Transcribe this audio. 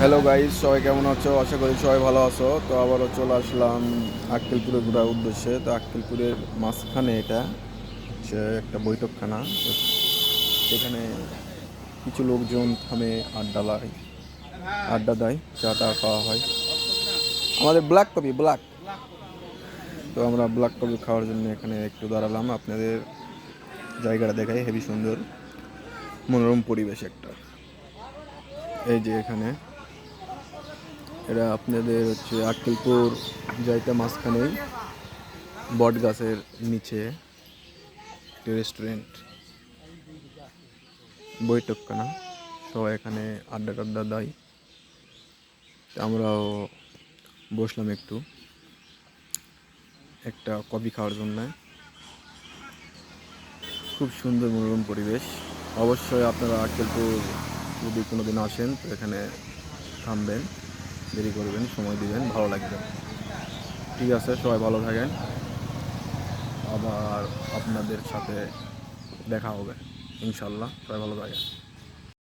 Hello guys সবাই কেমন আছো? আশা করি সবাই ভালো আছো। তো আবারও চলে আসলাম আক্কেলপুরে ঘোরার উদ্দেশ্যে। তো আক্কেলপুরের মাঝখানে এটা হচ্ছে একটা বৈঠকখানা। সেখানে কিছু লোকজন থামে, আড্ডা লাই, আড্ডা দেয়, চা টা খাওয়া হয়। আমাদের ব্ল্যাক কপি ব্ল্যাক তো আমরা ব্ল্যাক কপি খাওয়ার জন্য এখানে একটু দাঁড়ালাম। আপনাদের জায়গাটা দেখাই, হেভি সুন্দর। মনোরম পরিবেশ একটা। এই যে এখানে। এটা আপনাদের হচ্ছে আক্কেলপুর যাইতে মাঝখানেই বট গাছের নিচে একটি রেস্টুরেন্ট বৈঠকখানা। সবাই এখানে আড্ডা টাড্ডা দেয় আমরাও বসলাম একটু। একটা কফি খাওয়ার জন্য। খুব সুন্দর মনোরম পরিবেশ। অবশ্যই আপনারা আক্কেলপুর যদি কোনো দিন আসেন, তো এখানে থামবেন। দেরি করবেন, সময় দিবেন, ভালো লাগবে। ঠিক আছে, সবাই ভালো থাকেন। আবার আপনাদের সাথে দেখা হবে, ইনশাল্লাহ। সবাই ভালো থাকেন।